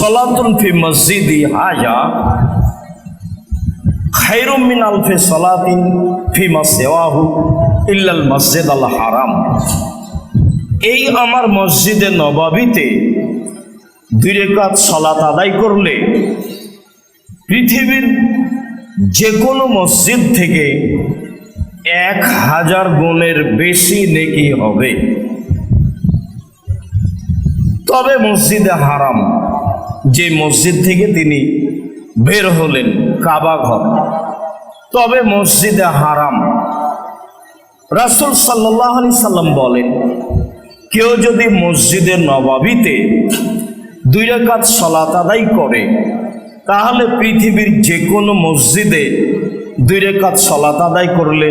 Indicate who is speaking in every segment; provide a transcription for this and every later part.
Speaker 1: সলাতুন ফি মসজিদি হাজা, খাইরুম মিন আলফে সলাতিন ফি মাসেওয়াহু ইল্লাল মসজিদ আল হারাম। এই আমার মসজিদে নবাবিতে দুই রেখাত সলাত আদায় করলে পৃথিবীর যে কোনো মসজিদ থেকে এক হাজার গুণের বেশি নেকি হবে। তবে মসজিদে হারাম। যে মসজিদ থেকে তিনি বের হলেন, কাবা ঘর। তবে মসজিদে হারাম। রাসুল সাল্লাহ আলি সাল্লাম বলেন, কেউ যদি মসজিদে নবাবিতে দুই রাকাত সলাত আদায় করে, তাহলে পৃথিবীর যে কোনো মসজিদে দুই রেখাত সলাত আদায় করলে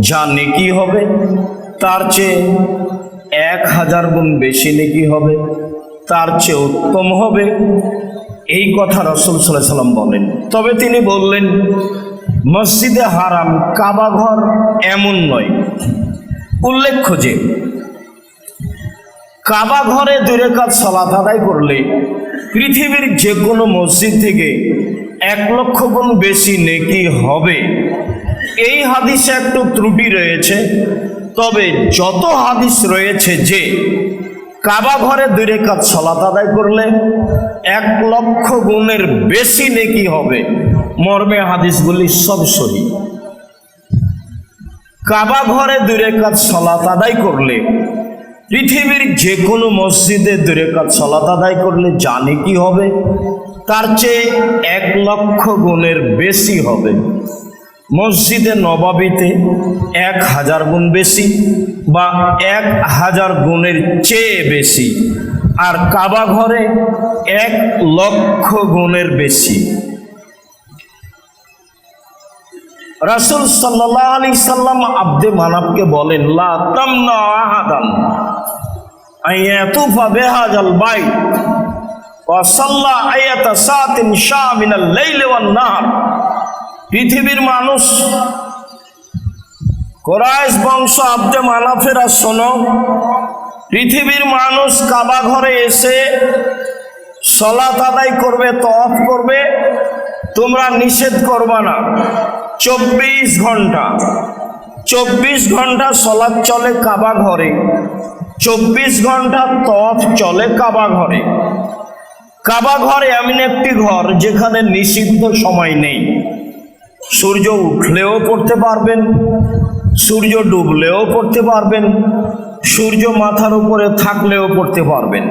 Speaker 1: যা নেকি হবে, তার চেয়ে এক হাজার গুণ বেশি নেকি হবে। তার চেয়ে উত্তম হবে। এই কথা রসুল সাল্লাম বলেন। তবে তিনি বললেন, মসজিদে হারাম, কাবা ঘর এমন নয়। উল্লেখ্য যে, কাবা ঘরে দুই রেখাত আদায় করলে পৃথিবীর যে কোনো মসজিদ থেকে এক লক্ষ গুণ বেশি নেকি হবে। এই হাদিসে একটু ত্রুটি রয়েছে, তবে যত হাদিস রয়েছে যে কাবা ঘরে দুই রেখাত সলাত আদায় করলে এক লক্ষ গুণের বেশি নেকি হবে। মর্মে হাদিসগুলি সব সহি। কাবা ঘরে দুই রেখাত সলাত আদায় করলে পৃথিবীর যে কোনো মসজিদে দুই রেখাত সলাত আদায় করলে জানে কি হবে, তার চেয়ে এক লক্ষ গুণের বেশি হবে। মসজিদে নবাবিতে এক হাজার গুণ বেশি বা এক হাজার গুণের চেয়ে বেশি। আর কাবা ঘরে এক লক্ষ গুণের বেশি। রাসুল সাল্লাহ আলি সাল্লাম আব্দে মানবকে বলেন, লা তামনা আহাদান আইয়াতুফা বেহাজাল বাইত, ওয়া সাল্লা আয়াতা সাতিন শাহ মিনাল লাইলি ওয়ান নাহার। পৃথিবীর মানুষ, কোরাইশ বংশ আব্দে মানাফেরা শোনো, পৃথিবীর মানুষ কাবা ঘরে এসে সলাত আদায় করবে তফ করবে, তোমরা নিষেধ করবা না। চব্বিশ ঘণ্টা চব্বিশ ঘণ্টা সলাৎ চলে কাবা ঘরে, চব্বিশ ঘণ্টা তফ চলে কাবা ঘরে। কাবা ঘর এমন একটি ঘর যেখানে নিষিদ্ধ সময় নেই। সূর্য উঠলেও পড়তে পারবেন, সূর্য ডুবলেও পড়তে পারবেন, সূর্য মাথার উপরে থাকলেও পড়তে পারবেন।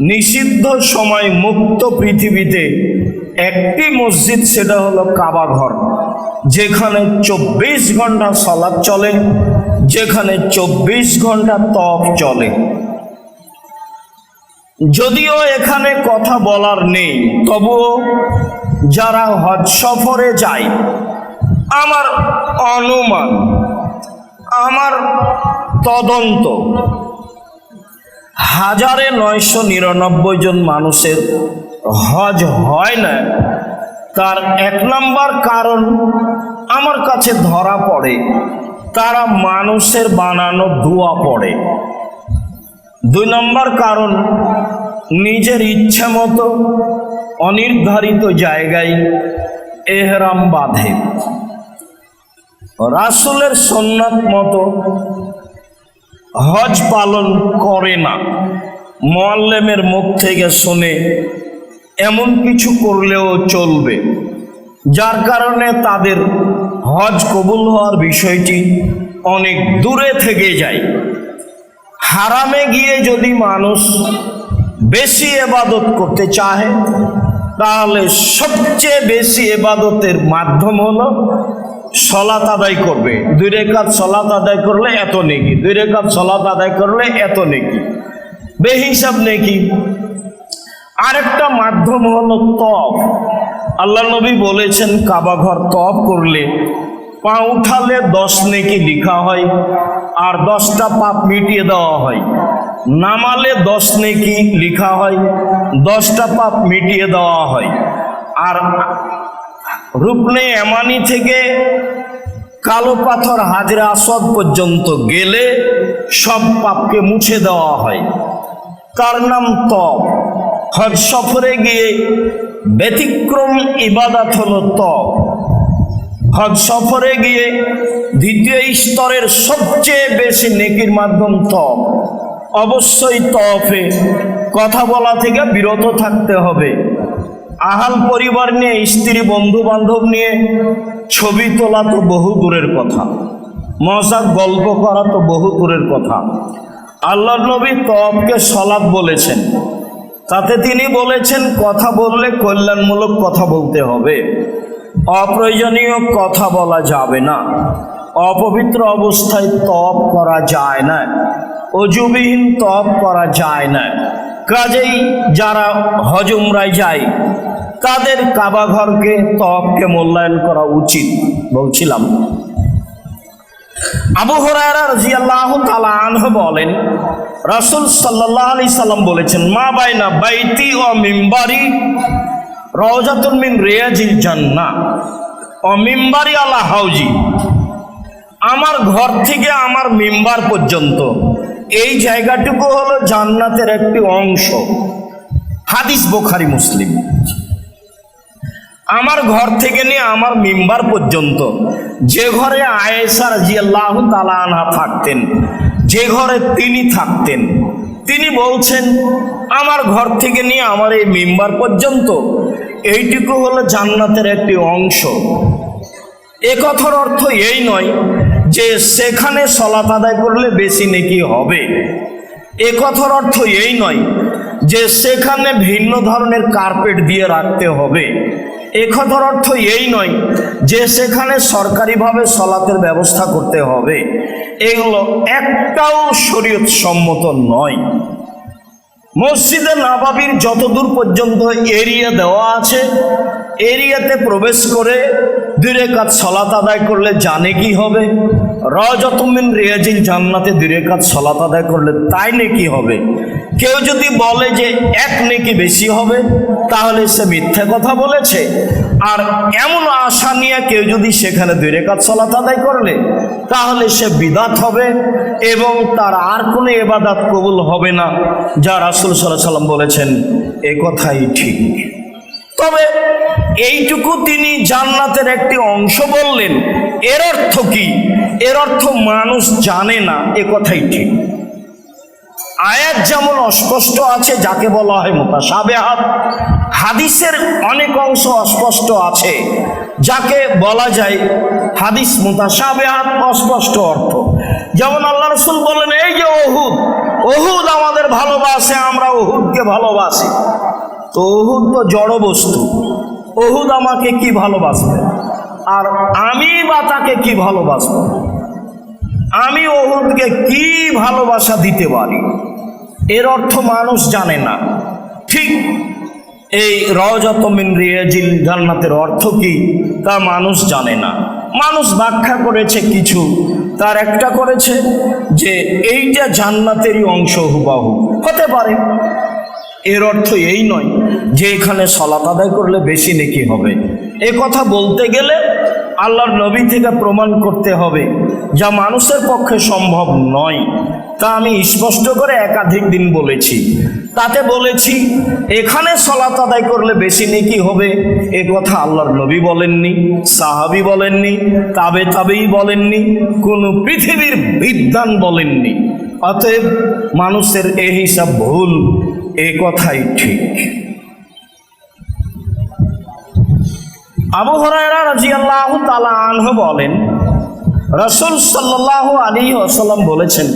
Speaker 1: নিষিদ্ধ সময় মুক্ত পৃথিবীতে একটি মসজিদ, সেটা হলো কাবা ঘর, যেখানে চব্বিশ ঘণ্টা সলাদ চলে, যেখানে চব্বিশ ঘণ্টা তপ চলে। যদিও এখানে কথা বলার নেই, তবুও যারা হজ সফরে যায়, আমার অনুমান, আমার তদন্ত, হাজারে নয়শো নিরানব্বই জন মানুষের হজ হয় না। তার এক নম্বর কারণ আমার কাছে ধরা পড়ে, তারা মানুষের বানানো ধোয়া পড়ে। দুই নম্বর কারণ, নিজের ইচ্ছা মতো অনির্ধারিত জায়গায় এহরাম বাঁধে। রাসুলের সন্ন্যাত মতো হজ পালন করে না। মোয়াল্লেমের মুখ থেকে শুনে এমন কিছু করলেও চলবে, যার কারণে তাদের হজ কবুল হওয়ার বিষয়টি অনেক দূরে থেকে যায়। হারামে গিয়ে যদি মানুষ বেশি এবাদত করতে চাহে তাহলে সবচেয়ে বেশি এবাদতের মাধ্যম হলো সলাত আদায় করবে। দুই রেখাত সলাত আদায় করলে এত নেকি, দুই রেখাত সলাত আদায় করলে এত নেকি। বেহিসাব নেকি। আরেকটা মাধ্যম হলো তপ আল্লাহ নবী বলেছেন কাবাঘর তপ করলে পা উঠালে দশ নেকি লিখা হয় আর দশটা পাপ মিটিয়ে দেওয়া হয়। নামালে দশ নেকি লিখা হয়, দশটা পাপ মিটিয়ে দেওয়া হয়। আর রুকনে এমানি থেকে কালো পাথর হাজরা আসদ পর্যন্ত গেলে সব পাপকে মুছে দেওয়া হয়। তার নাম তপ। হজ সফরে গিয়ে ব্যতিক্রম ইবাদাত হল তপ। হজ সফরে গিয়ে দ্বিতীয় স্তরের সবচেয়ে বেশি নেকির মাধ্যম তপ। অবশ্যই তফে কথা বলা থেকে বিরত থাকতে হবে। আহাল পরিবার নিয়ে, স্ত্রী বন্ধু বান্ধব নিয়ে ছবি তোলা তো বহু দূরের কথা। মজাক গল্প করা তো বহু দূরের কথা। আল্লাহ নবী তপকে সলাপ বলেছেন। তাতে তিনি বলেছেন, কথা বললে কল্যাণমূলক কথা বলতে হবে। অপ্রয়োজনীয় কথা বলা যাবে না। অপবিত্র অবস্থায় তপ করা যায় না। অজুবিহীন তপ করা যায় না। কাজেই যারা হজুমরায় যায়, তাদের কাবা ঘরকে, তপকে মূল্যায়ন করা উচিত বলছিলাম। আবু হরায়রা রাদিয়াল্লাহু তাআলা আনহু বলেন, রাসূল সাল্লাল্লাহু আলাইহি সাল্লাম বলেছেন, মা বাইনা বাইতি ও মিম্বারি রওজাতুন মিন রিয়াজিল জান্নাহ। ও মিম্বারি আলা হাউজি। আমার ঘর থেকে আমার মিম্বার পর্যন্ত। এই জায়গাটুকু হলো জান্নাতের একটি অংশ। হাদিস বোখারি মুসলিম। আমার ঘর থেকে নিয়ে আমার মিম্বার পর্যন্ত যে ঘরে আয়েশা রাজিয়াল্লাহ তালা আনহা থাকতেন, যে ঘরে তিনি থাকতেন, তিনি বলছেন, আমার ঘর থেকে নিয়ে আমার এই মিম্বার পর্যন্ত এইটুকু হলো জান্নাতের একটি অংশ। এ কথার অর্থ এই নয় যে সেখানে সলাত আদায় করলে বেশি নেকি হবে। এ কথার অর্থ এই নয় যে সেখানে ভিন্ন ধরনের কার্পেট দিয়ে রাখতে হবে। এ কথার অর্থ এই নয় যে সেখানে সরকারিভাবে সলাতের ব্যবস্থা করতে হবে। এগুলো একটাও শরীয়ত সম্মত নয়। মসজিদে নাবাবির যতদূর পর্যন্ত এরিয়া দেওয়া আছে এরিয়াতে প্রবেশ করে দূরে কাজ সলাত আদায় করলে জানে কি হবে? রজতমিন রিয়াজিল জান্নাতে দূরে কাজ সলাত আদায় করলে তাই নেকি হবে? কেউ যদি বলে যে এক নেকি বেশি হবে, তাহলে সে মিথ্যে কথা বলেছে। আর এমন আশা নিয়ে কেউ যদি সেখানে দূরে কাজ সলাত আদায় করলে, তাহলে সে বিদাত হবে এবং তার আর কোনো এবাদাত কবুল হবে না। যা রাসুল সাল্লাহ সাল্লাম বলেছেন, এ কথাই ঠিক। তবে এইটুকু তিনি জান্নাতের একটি অংশ বললেন। এর অর্থ কি? এর অর্থ মানুষ জানে না, এ কথাই ঠিক। আয়াত যেমন অস্পষ্ট আছে, যাকে বলা হয় মোতাসাবেহাত হাদিসের অনেক অংশ অস্পষ্ট আছে, যাকে বলা যায় হাদিস মোতাসাবেহাত অস্পষ্ট অর্থ। যেমন আল্লাহ রসুল বলেন এই যে ওহুদ ওহুদ আমাদের ভালোবাসে, আমরা ওহুদকে ভালোবাসি। তো ওহুদ তো জড় বস্তু। ওহুদ আমাকে কি ভালোবাসবে? আর আমি বা তাকে কি ভালোবাসবো? আমি ওহুদকে কি ভালোবাসা দিতে পারি? এর অর্থ মানুষ জানে না। ঠিক এই রজতমিন রিয়াজিল জান্নাতের অর্থ কি? তা মানুষ জানে না। মানুষ ব্যাখ্যা করেছে কিছু। তার একটা করেছে যে এইটা জান্নাতেরই অংশ হুবাহু। হতে পারে। এর অর্থ এই নয় যে এখানে সলাত আদায় করলে বেশি নেকি হবে। এ কথা বলতে গেলে আল্লাহর নবী থেকে প্রমাণ করতে হবে যা মানুষের পক্ষে সম্ভব নয়। তা আমি স্পষ্ট করে একাধিক দিন বলেছি। তাতে বলেছি, এখানে সলাত আদায় করলে বেশি নেকি হবে, এ কথা আল্লাহর নবী বলেননি, সাহাবি বলেননি, তাবে তাবেই বলেননি, কোনো পৃথিবীর বিদ্যান বলেননি। অতএব মানুষের এ হিসাব ভুল। এ কথাই ঠিক। আবু হরায়রা রাজিয়াল্লাহু তাআলা আনহু বলেন, রাসূল সাল্লাল্লাহু আলাইহি ওয়াসাল্লাম বলেছেন,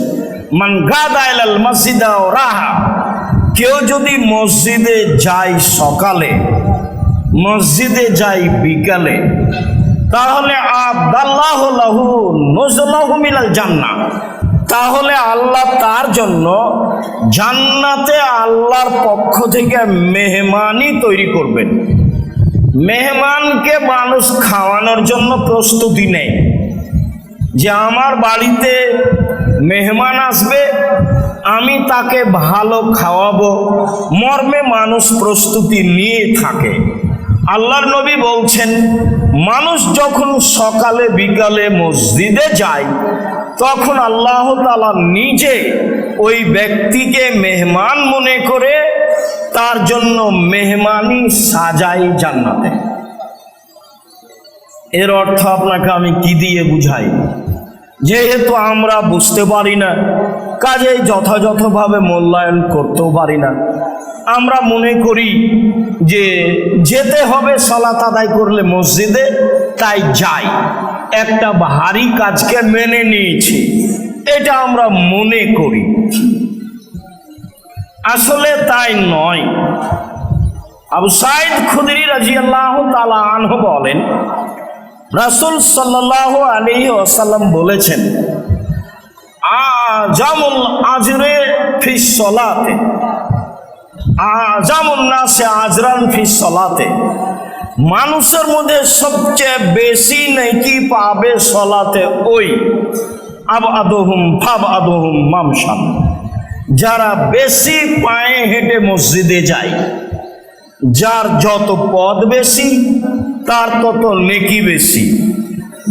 Speaker 1: মান গাদা মসজিদা ও রাহা কেউ যদি মসজিদে যায় সকালে, মসজিদে যায় বিকালে, তাহলে আব্দাল্লাহ লাহু নজলাহু মিনাল জান্নাহ। তাহলে আল্লাহ তার জন্য জান্নাতে আল্লাহর পক্ষ থেকে মেহমানি তৈরি করবেন। মেহমানকে মানুষ খাওয়ানোর জন্য প্রস্তুতি নেয়। যে আমার বাড়িতে মেহমান আসবে, আমি তাকে ভালো খাওয়াবো। মর্মে মানুষ প্রস্তুতি নিয়ে থাকে। আল্লাহর নবী বলছেন, মানুষ যখন সকালে বিকালে মসজিদে যায় তখন আল্লাহ তালা নিজে ওই ব্যক্তিকে মেহমান মনে করে তার জন্য মেহমানি সাজাই জান্নাতে। এর অর্থ আপনাকে আমি কি দিয়ে বুঝাই? যেহেতু আমরা বুঝতে পারি না, কাজেই যথাযথভাবে মূল্যায়ন করতেও পারি না। আমরা মনে করি যে যেতে হবে, সলাত আদায় করলে মসজিদে, তাই যাই। একটা ভারী কাজকে মেনে নিয়েছি। এটা আমরা মনে করি। আসলে তাই নয়। আবু সাইদ খুদরি রাজিয়াল্লাহ তালা আনহ বলেন, রাসুল সাল্লাহ আলী ওসাল্লাম বলেছেন আজামুল আজরে ফিস সলাতে আজামুল নাসে আজরান ফিস সলাতে। মানুষের মধ্যে সবচেয়ে বেশি নেকি পাবে সলাতে ওই। আব আদহুম ফাব আদহুম মামসাম যারা বেশি পায়ে হেঁটে মসজিদে যায়, যার যত পদ বেশি, তার তত নেকি বেশি।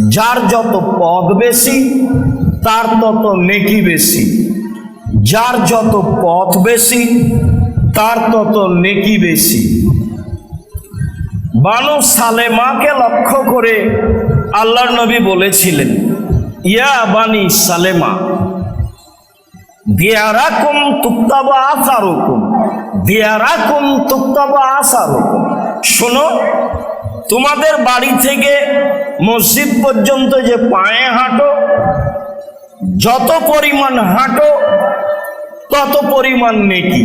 Speaker 1: যার যত পদ বেশি, তার তত নেকি বেশি। যার যত পথ বেশি, তার তত নেকি বেশি। বানু সালেমাকে লক্ষ্য করে আল্লাহর নবী বলেছিলেন, ইয়া বানি সালেমা, দিয়ারাকুম তুক্তাবা আসারুকুম, দিয়ারাকুম তুক্তাবা আসারুকুম। শোনো, তোমাদের বাড়ি থেকে মসজিদ পর্যন্ত যে পায়ে হাঁটো, যত পরিমাণ হাঁটো, তত পরিমাণ নেকি।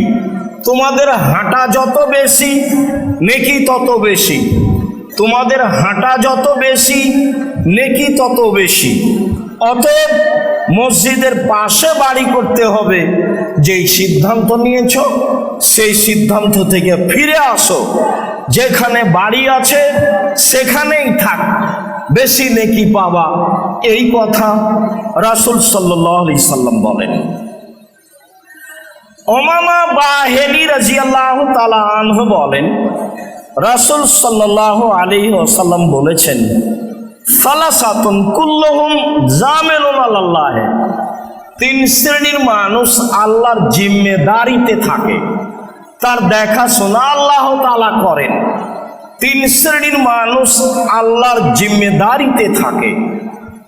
Speaker 1: তোমাদের হাঁটা যত বেশি, নেকি তত বেশি। তোমাদের হাঁটা যত বেশি, নেকি তত বেশি। অতএব মসজিদের পাশে বাড়ি করতে হবে। যেই সিদ্ধান্ত নিয়েছ, সেই সিদ্ধান্ত থেকে ফিরে আসো। যেখানে বাড়ি আছে, সেখানেই থাক। বেশি নেকি পাবা। এই কথা রাসুল সাল্লি সাল্লাম বলেন। ওমামা বাহেলি রাজিয়াল্লাহ তালা আনহ বলেন, রাসুল সাল্লাহ আলী ওসাল্লাম বলেছেন, সালাসাতুন কুল্লহুম জামেলুন আল্লাহ তিন শ্রেণির মানুষ আল্লাহর জিম্মেদারিতে থাকে, তার দেখাশোনা আল্লাহ তালা করেন। তিন শ্রেণির মানুষ আল্লাহর জিম্মেদারিতে থাকে,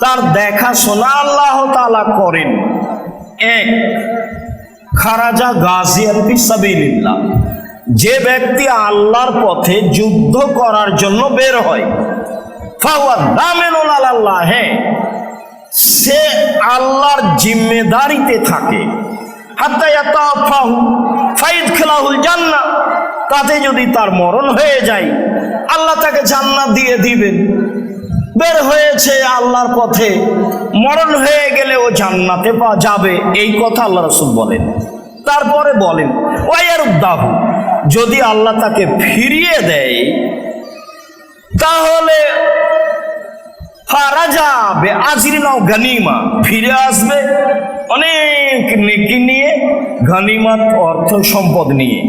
Speaker 1: তার দেখাশোনা আল্লাহ তালা করেন। এক খারাজা গাজিয়ান সাবিলিল্লাহ। যে ব্যক্তি আল্লাহর পথে যুদ্ধ করার জন্য বের হয় আল্লাহ সে আল্লাহর জিম্মেদারিতে থাকে। তাতে যদি তার মরণ হয়ে যায়, আল্লাহ তাকে জান্নাত দিয়ে দিবেন। বের হয়েছে আল্লাহর পথে। মরণ হয়ে গেলে ও জান্নাতে পা যাবে। এই কথা আল্লাহ রসুল বলেন। তারপরে বলেন ওয়ারুদ্দাহু যদি আল্লাহ তাকে ফিরিয়ে দেয়, তাহলে যাবে আজির নাও গানিমা ফিরে আসবে। অনেক নেকি নিয়ে গানিমাত অর্থ সম্পদ নিয়ে।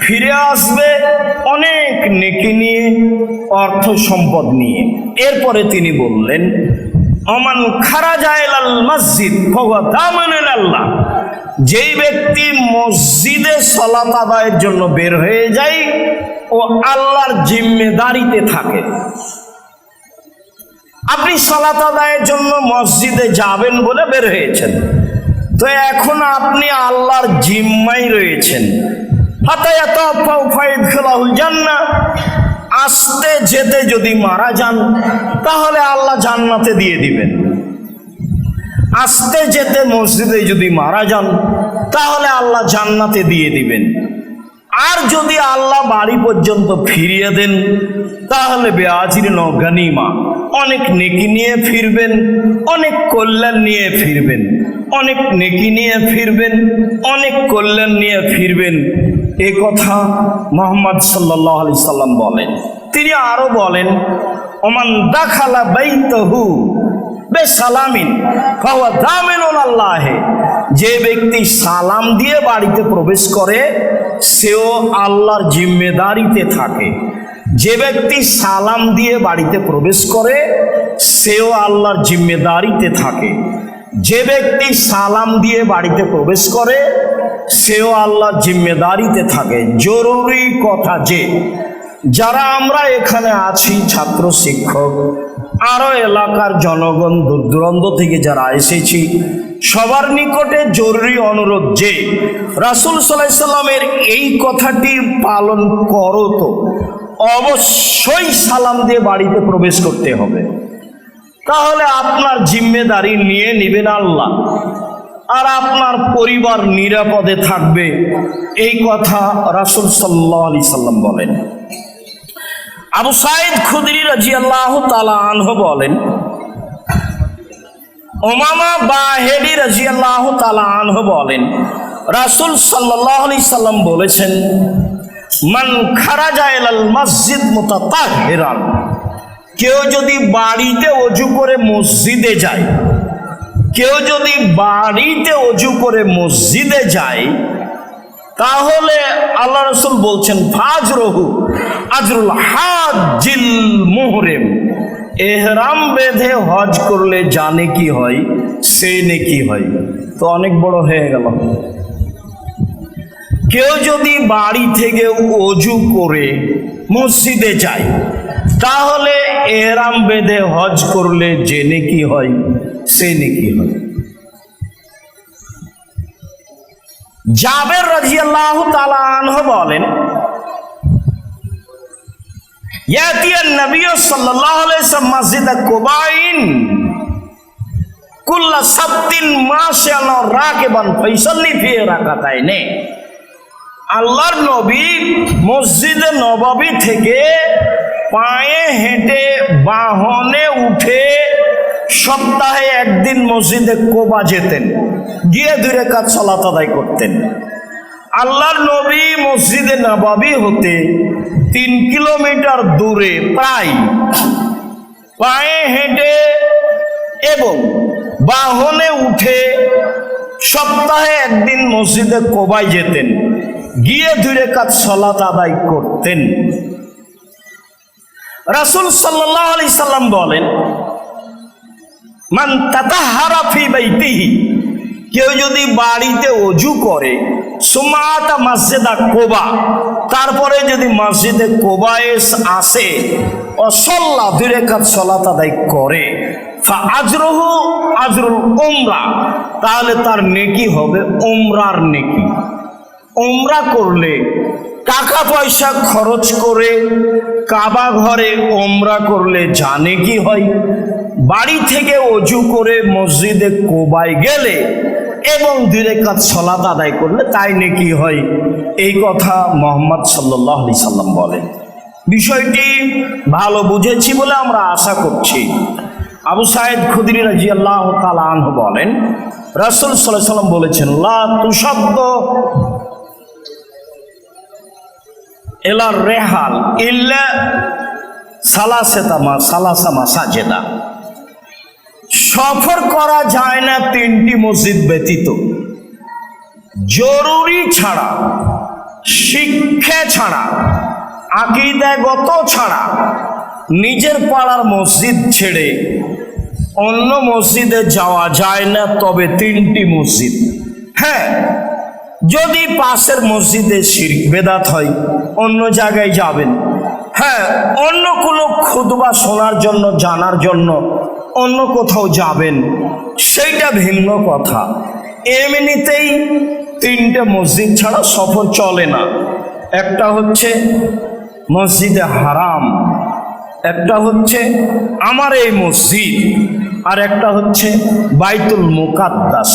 Speaker 1: ফিরে আসবে অনেক নেকি নিয়ে, অর্থ সম্পদ নিয়ে। এরপরে তিনি বললেন, অমান খারাজাইলাল মসজিদ আল্লাহ। যেই ব্যক্তি মসজিদে সলাত আদায়ের জন্য বের হয়ে যায়, ও আল্লাহর জিম্মেদারিতে থাকে। আপনি সলাত আদায়ের জন্য মসজিদে যাবেন বলে বের হয়েছেন। তো এখন আপনি আল্লাহর জিম্মাই রয়েছেন। আসতে যেতে যদি মারা যান, তাহলে আল্লাহ জান্নাতে দিয়ে দিবেন। আসতে যেতে মসজিদে যদি মারা যান, তাহলে আল্লাহ জান্নাতে দিয়ে দিবেন। আর যদি আল্লাহ বাড়ি পর্যন্ত ফিরিয়ে দেন, তাহলে বেআজির নগানিমা অনেক নেকি নিয়ে ফিরবেন, অনেক কল্যাণ নিয়ে ফিরবেন, অনেক নেকি নিয়ে ফিরবেন, অনেক কল্যাণ নিয়ে ফিরবেন। এ কথা মোহাম্মদ সাল্লাহ আলি সাল্লাম বলেন। তিনি আরও বলেন, ওমান দাখালা বাইতহু ফাহুয়া দামিনুল আল্লাহে। যে ব্যক্তি সালাম দিয়ে বাড়িতে প্রবেশ করে, সেও আল্লাহর জিম্মেদারিতে থাকে। যে ব্যক্তি সালাম দিয়ে বাড়িতে প্রবেশ করে, সেও আল্লাহর জিম্মেদারিতে থাকে। যে ব্যক্তি সালাম দিয়ে বাড়িতে প্রবেশ করে, সেও আল্লাহ জিম্মেদারিতে থাকে। জরুরি কথা যে, যারা আমরা এখানে আছি ছাত্র শিক্ষক আরও এলাকার জনগণ দূর দূরান্ত থেকে যারা এসেছি, সবার নিকটে জরুরি অনুরোধ যে, রাসুল সাল্লামের এই কথাটি পালন করো তো। অবশ্যই সালাম দিয়ে বাড়িতে প্রবেশ করতে হবে। তাহলে আপনার জিম্মেদারি নিয়ে নেবেন আল্লাহ। আর আপনার পরিবার নিরাপদে থাকবে, এই কথা রাসুল সাল্লাহ আলি সাল্লাম বলেন। আবু সাইদ খুদরি রাজি আল্লাহ আনহ বলেন ওমামা বাহেদি রাজি আল্লাহ আনহ বলেন, রাসুল সাল্লাহ আলি সাল্লাম বলেছেন, মান খারাজা এলাল মসজিদ মোতাতাহিরান কেউ যদি বাড়িতে অজু করে মসজিদে যায়, কেউ যদি বাড়িতে অজু করে মসজিদে যায়, তাহলে আল্লাহ রসুল বলছেন ফাজ রহু আজরুল হাজিল মুহরেম। এহরাম বেঁধে হজ করলে জানে কি হয় সে কি হয়? তো অনেক বড় হয়ে গেল। কেউ যদি বাড়ি থেকে অজু করে মসজিদে যায়, তাহলে এহরাম বেঁধে হজ করলে যে নেকি হয় সে নেকি হয়? জাবের রাজিয়াল্লাহ তাআলা আনহু বলেন ইয়াতিয়ান নবী সাল্লাল্লাহু আলাইহি ওয়াসাল্লাম মসজিদ কুবাইন কুল্লা সাবতিন মাশাআল রাকিবান ফাইসাল্লি ফি আল্লাহর নবী মসজিদে নববী থেকে পায়ে হেঁটে বাহনে উঠে সপ্তাহে একদিন মসজিদে কোবা যেতেন, গিয়ে দূরে কাজ সলাত করতেন। আল্লাহর নবী মসজিদে নবাবি হতে তিন কিলোমিটার দূরে প্রায় পায়ে হেঁটে এবং বাহনে উঠে সপ্তাহে একদিন মসজিদে কোবাই যেতেন। গিয়ে দূরে কাজ সলাত আদায় করতেন। রাসুল সাল্লাহ আলি সাল্লাম বলেন, মান তাতাহারা ফি বাইতিহি কেউ যদি বাড়িতে অজু করে সুমাতা মসজিদা কোবা। তারপরে যদি মসজিদে কোবায় আসে অসল্লা দূরে কাজ সলাত আদায় করে আজরহু আজরুল উমরা। তাহলে তার নেকি হবে উমরার নেকি। উমরা করলে টাকা পয়সা খরচ করে কাবা ঘরে ওমরা করলে জানে কি হয়। বাড়ি থেকে অজু করে মসজিদে কোবায় গেলে এবং দূরে কাজ সলাত আদায় করলে তাই নাকি হয়। এই কথা মোহাম্মদ সাল্লাহ আলি সাল্লাম বলেন। বিষয়টি ভালো বুঝেছি বলে আমরা আশা করছি। আবু সাহেদ খুদরি রাজি আল্লাহ আনহু বলেন, রাসুল সাল্লাহ সাল্লাম বলেছেন, লা তুশব্দ এলার রেহাল ইল্লা সালাসেতামা সালাসামা সাজেদা সফর করা যায় না তিনটি মসজিদ ব্যতীত। জরুরি ছাড়া, শিক্ষা ছাড়া, আকিদাগত ছাড়া নিজের পাড়ার মসজিদ ছেড়ে অন্য মসজিদে যাওয়া যায় না, তবে তিনটি মসজিদ। হ্যাঁ যদি পাশের মসজিদে শির্ক বেদাত হয়, অন্য জায়গায় যাবেন। হ্যাঁ অন্য কোনো খুদবা শোনার জন্য, জানার জন্য অন্য কোথাও যাবেন, সেইটা ভিন্ন কথা। এমনিতেই তিনটে মসজিদ ছাড়া সফর চলে না। একটা হচ্ছে মসজিদে হারাম, একটা হচ্ছে আমার এই মসজিদ, আর একটা হচ্ছে বাইতুল মুকাদ্দাস।